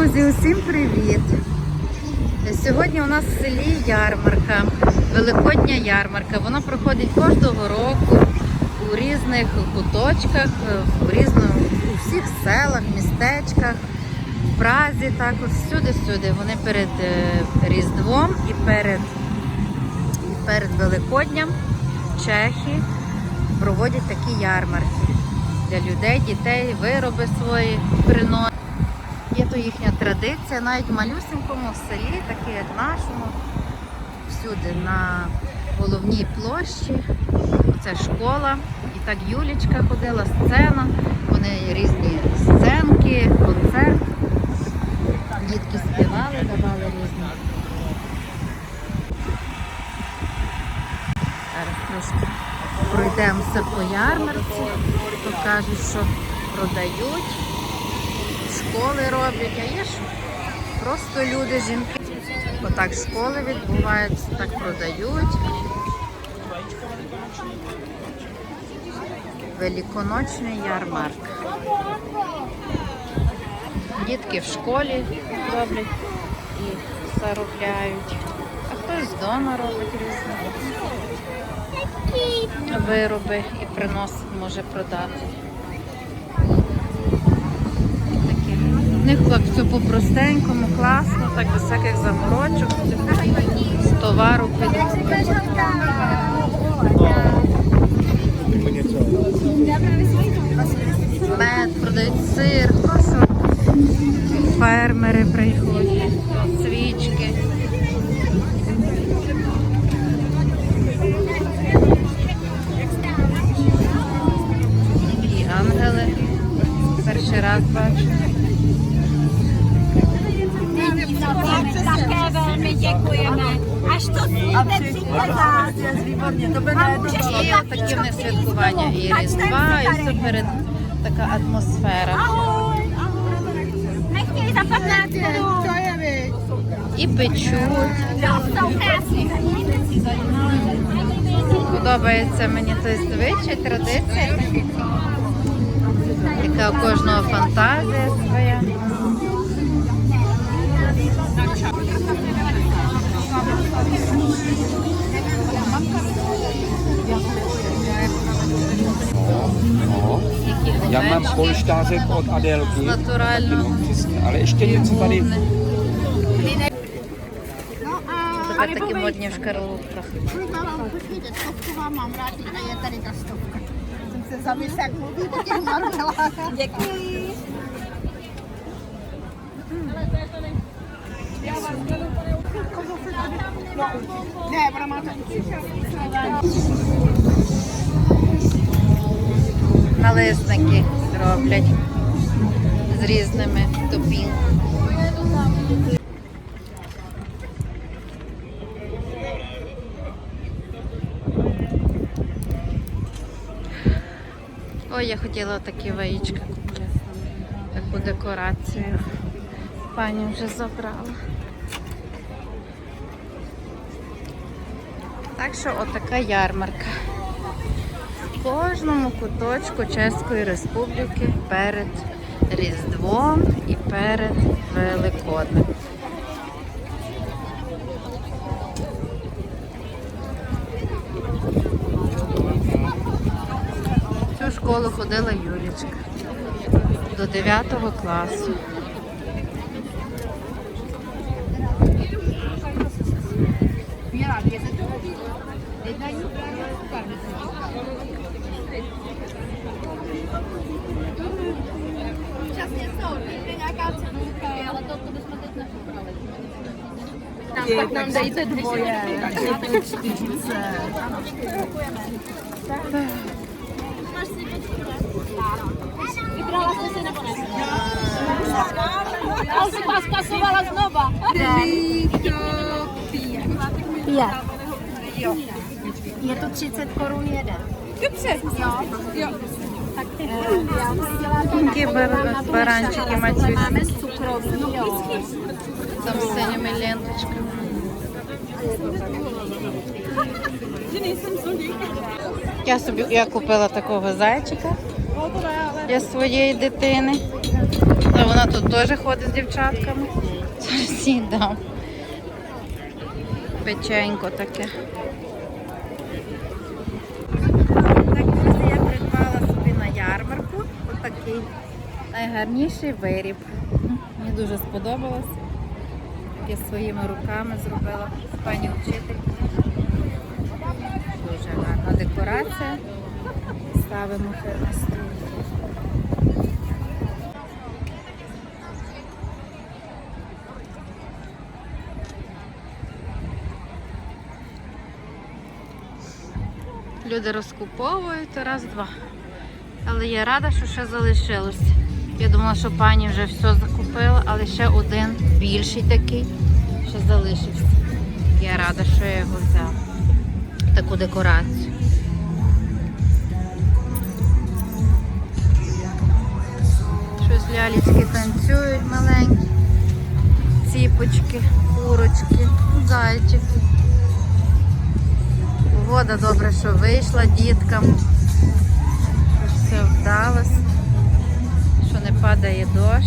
Друзі, усім привіт! Сьогодні у нас в селі ярмарка, Великодня ярмарка. Вона проходить кожного року у різних куточках, у різних у всіх селах, містечках, в Празі також, всюди-всюди. Вони перед е, Різдвом і перед, і перед Великодням Чехи проводять такі ярмарки для людей, дітей, вироби свої приносять. Є то їхня традиція, навіть в малюсенькому селі, таке як нашому, всюди на головній площі. Це школа. І так Юлічка ходила, сцена, вони різні сценки, концерт. Дітки співали, давали різні. Зараз трошки пройдемося по ярмарці, покажуть, що продають школи роблять, а є ж просто люди, жінки. Отак школи відбуваються, так продають. Великоночний ярмарк. Дітки в школі роблять і заробляють. А хтось вдома робить різні вироби і приносить, може продати. Такі. В них так все по-простенькому, класно, так без всяких заморочок. Товару підуть. Мед, продають сир, фермери приходять, свічки. Ангели. Перший раз бачу. Také velmi děkujeme. Až to tak такі в них святкування і Різдва, і все перед така атмосфера. Ahoj. Nechtějí za 15 minut. І печуть. Подобається мені той звичай, традиція. Яка у кожного фантазія своя. No, no. Já mám polštářek od Adelky, ale ještě něco tady. No a taky hodně v Karlovkách. Mám a je tady ta stovka. Jsem se zamyslela, jak mluví o těch marmelách. Děkuji. Ale to je to. Налисники роблять з різними топінками. Ой, я хотіла такі ваїчки купити. Таку декорацію. Пані вже забрала. Так що отака ярмарка. В кожному куточку Чеської Республіки перед Різдвом і перед Великоднем. В школу ходила Юлічка до 9 класу. Tak nam daj te dwoje. Wygrała tak, tak. z syna po nas. Osoba spasowana znowu. Pět. Je to 30 korun jeden. Такі бар- баранчики матюсь. Máme s cukroví, jo. Там з синіми ленточками. Я собі я купила такого зайчика для своєї дитини. Та вона тут теж ходить з дівчатками. Всі, да. Печенько таке. Так, друзі, я придбала собі на ярмарку отакий найгарніший виріб. Мені дуже сподобалось. Таке своїми руками зробила пані вчителька. Дуже гарна декорація. Ставимо на стіл. Люди розкуповують раз-два. Але я рада, що ще залишилось. Я думала, що пані вже все закупила, але ще один більший такий ще залишився. Я рада, що я його взяла. Таку декорацію. Щось лялечки танцюють маленькі. Ціпочки, курочки, зайчики. Погода добре, що вийшла діткам. Що все вдалося, що не падає дощ.